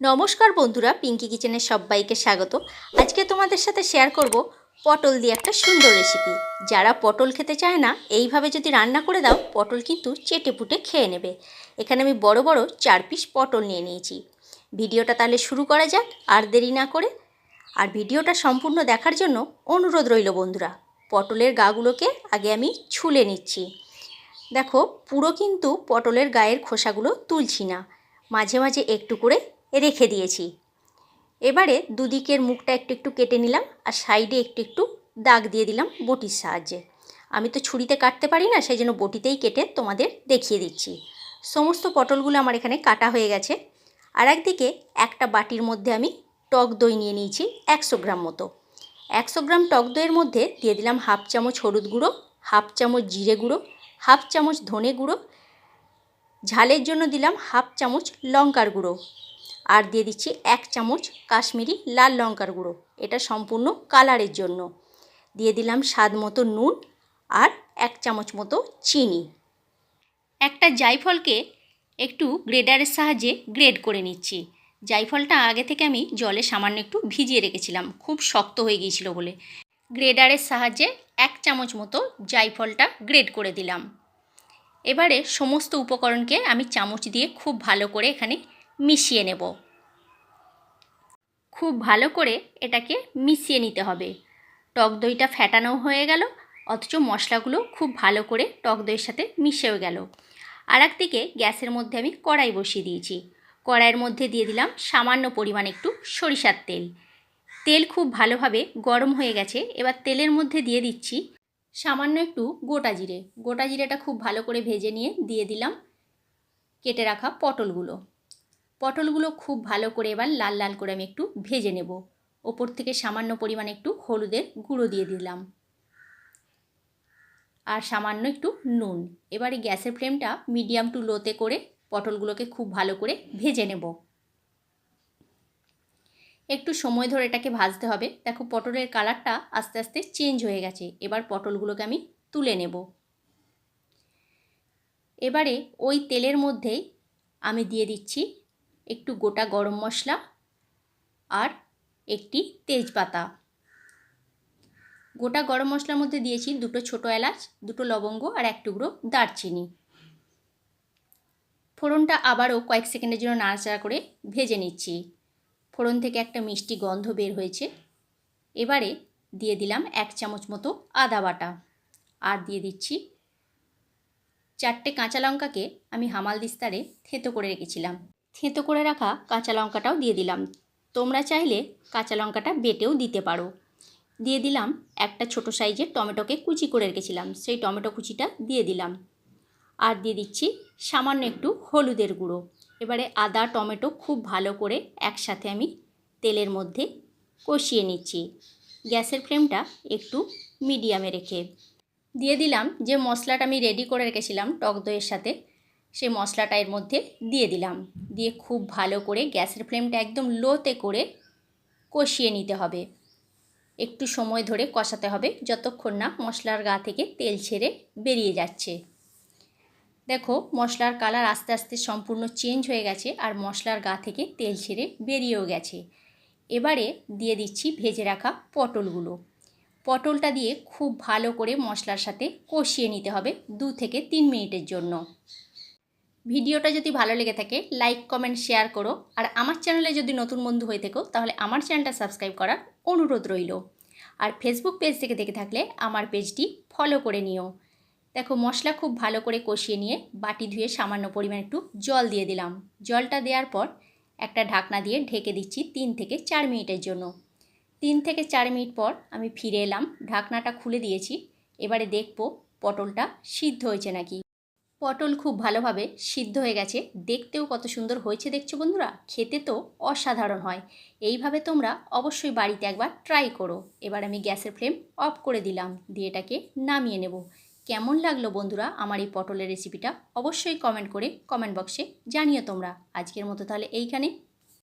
নমস্কার বন্ধুরা পিঙ্কি কিচেনের সবাইকে স্বাগত আজকে তোমাদের সাথে শেয়ার করব পটল দিয়ে একটা সুন্দর রেসিপি যারা পটল খেতে চায় না, এইভাবে যদি রান্না করে দাও, পটল কিন্তু চেটে পুটে খেয়ে নেবে। এখানে আমি বড় বড় চার পিস পটল নিয়ে নিয়েছি। ভিডিওটা তাহলে শুরু করা যাক, আর দেরি না করে। আর ভিডিওটা সম্পূর্ণ দেখার জন্য অনুরোধ রইল বন্ধুরা, পটলের গাগুলোকে আগে আমি ছুলে নিচ্ছি। দেখো, পুরো কিন্তু পটলের গায়ের খোসাগুলো তুলছি না। মাঝে মাঝে একটু করে রেখে দিয়েছি। এবারে দুদিকের মুখটা একটু একটু কেটে নিলাম আর সাইডে একটু একটু দাগ দিয়ে দিলাম বটির সাহায্যে। আমি তো ছুরিতে কাটতে পারি না, সেই জন্য বটিতেই কেটে তোমাদের দেখিয়ে দিচ্ছি। সমস্ত পটলগুলো আমার এখানে কাটা হয়ে গেছে। আর একদিকে একটা বাটির মধ্যে আমি টক দই নিয়ে নিয়েছি একশো গ্রাম মতো। একশো গ্রাম টক দইয়ের মধ্যে দিয়ে দিলাম হাফ চামচ হলুদ গুঁড়ো, হাফ চামচ জিরে গুঁড়ো, হাফ চামচ ধনে গুঁড়ো। ঝালের জন্য দিলাম হাফ চামচ লঙ্কার গুঁড়ো। আর দিয়ে দিচ্ছি এক চামচ কাশ্মীরি লাল লঙ্কার গুঁড়ো। এটা সম্পূর্ণ কালারের জন্য। দিয়ে দিলাম স্বাদ মতো নুন আর এক চামচ মতো চিনি। একটা জায়ফলকে একটু গ্রেডারের সাহায্যে গ্রেড করে নিচ্ছি। জায়ফলটা আগে থেকে আমি জলে সামান্য একটু ভিজিয়ে রেখেছিলাম। খুব শক্ত হয়ে গিয়েছিল বলে। গ্রেডারের সাহায্যে এক চামচ মতো জায়ফলটা গ্রেড করে দিলাম। এবারে সমস্ত উপকরণকে আমি চামচ দিয়ে খুব ভালো করে এখানে মিশিয়ে নেব। খুব ভালো করে এটাকে মিশিয়ে নিতে হবে। টক দইটা ফ্যাটানো হয়ে গেল, অথচ মশলাগুলো খুব ভালো করে টক দইয়ের সাথে মিশেও গেল। আর একদিকে গ্যাসের মধ্যে আমি কড়াই বসিয়ে দিয়েছি। কড়াইয়ের মধ্যে দিয়ে দিলাম সামান্য পরিমাণ একটু সরিষার তেল। তেল খুব ভালোভাবে গরম হয়ে গেছে, এবার তেলের মধ্যে দিয়ে দিচ্ছি সামান্য একটু গোটা জিরে। গোটা জিরেটা খুব ভালো করে ভেজে নিয়ে দিয়ে দিলাম কেটে রাখা পটলগুলো। পটলগুলো খুব ভালো করে এবার লাল লাল করে আমি একটু ভেজে নেব। ওপর থেকে সামান্য পরিমাণ একটু হলুদের গুঁড়ো দিয়ে দিলাম। আর সামান্য একটু নুন। এবারে গ্যাসের ফ্লেমটা মিডিয়াম টু লোতে করে পটলগুলোকে খুব ভালো করে ভেজে নেব। একটু সময় ধরে এটাকে ভাজতে হবে। দেখো পটলের কালারটা আস্তে আস্তে চেঞ্জ হয়ে গেছে। এবার পটলগুলোকে আমি তুলে নেব। এবারে ওই তেলের মধ্যেই আমি দিয়ে দিচ্ছি একটু গোটা গরম মশলা আর একটি তেজপাতা। গোটা গরম মশলার মধ্যে দিয়েছি দুটো ছোটো এলাচ, দুটো লবঙ্গ আর এক টুকরো দারচিনি। ফোড়নটা আবারও কয়েক সেকেন্ডের জন্য নাড়াচাড়া করে ভেজে নিচ্ছি। ফোড়ন থেকে একটা মিষ্টি গন্ধ বের হয়েছে। এবারে দিয়ে দিলাম এক চামচ মতো আদা বাটা। আর দিয়ে দিচ্ছি চারটে কাঁচা লঙ্কাকে আমি হামাল দিস্তারে থেতো করে রেখেছিলাম। থেতো করে রাখা কাঁচা লঙ্কাটাও দিয়ে দিলাম। তোমরা চাইলে কাঁচা লঙ্কাটা বেটেও দিতে পারো। দিয়ে দিলাম একটা ছোট সাইজের টমেটোকে কুচি করে রেখেছিলাম। সেই টমেটো কুচিটা দিয়ে দিলাম। আর দিয়ে দিচ্ছি সামান্য একটু হলুদের গুঁড়ো। এবারে আদা, টমেটো খুব ভালো করে একসাথে আমি তেলের মধ্যে কষিয়ে নিচ্ছি। গ্যাসের ফ্লেমটা একটু মিডিয়ামে রেখে। দিয়ে দিলাম যে মশলাটা আমি রেডি করে রেখেছিলাম টক দইয়ের সাথে সেই মশলাটা এর মধ্যে দিয়ে দিলাম। দিয়ে খুব ভালো করে গ্যাসের ফ্লেমটা একদম লোতে করে কষিয়ে নিতে হবে। একটু সময় ধরে কষাতে হবে যতক্ষণ না মশলার গা থেকে তেল ছেড়ে বেরিয়ে যাচ্ছে। দেখো মশলার কালার আস্তে আস্তে সম্পূর্ণ চেঞ্জ হয়ে গেছে আর মশলার গা থেকে তেল ছেড়ে বেরিয়েও গেছে। এবারে দিয়ে দিচ্ছি ভেজে রাখা পটলগুলো। পটলটা দিয়ে খুব ভালো করে মশলার সাথে কষিয়ে নিতে হবে দু থেকে তিন মিনিটের জন্য। ভিডিওটা যদি ভালো লেগে থাকে লাইক কমেন্ট শেয়ার করো। আর আমার চ্যানেলে যদি নতুন বন্ধু হয়ে থেকো, তাহলে আমার চ্যানেলটা সাবস্ক্রাইব করার অনুরোধ রইল। আর ফেসবুক পেজ থেকে দেখে থাকলে আমার পেজটি ফলো করে নিও। দেখো, মশলা খুব ভালো করে কষিয়ে নিয়ে বাটি ধুয়ে সামান্য পরিমাণ একটু জল দিয়ে দিলাম। জলটা দেওয়ার পর একটা ঢাকনা দিয়ে ঢেকে দিচ্ছি তিন থেকে চার মিনিটের জন্য। তিন থেকে চার মিনিট পর আমি ফিরে এলাম, ঢাকনাটা খুলে দিয়েছি। এবারে দেখব পটলটা সিদ্ধ হয়েছে নাকি। পটল খুব ভালোভাবে সিদ্ধ হয়ে গেছে। দেখতেও কত সুন্দর হয়েছে দেখছ বন্ধুরা? খেতে তো অসাধারণ হয়। এইভাবে তোমরা অবশ্যই বাড়িতে একবার ট্রাই করো। এবার আমি গ্যাসের ফ্লেম অফ করে দিলাম, দিয়ে এটাকে নামিয়ে নেব। কেমন লাগল বন্ধুরা আমার এই পটলের রেসিপিটা অবশ্যই কমেন্ট করে কমেন্ট বক্সে জানিও তোমরা। আজকের মতো তাহলে এইখানে।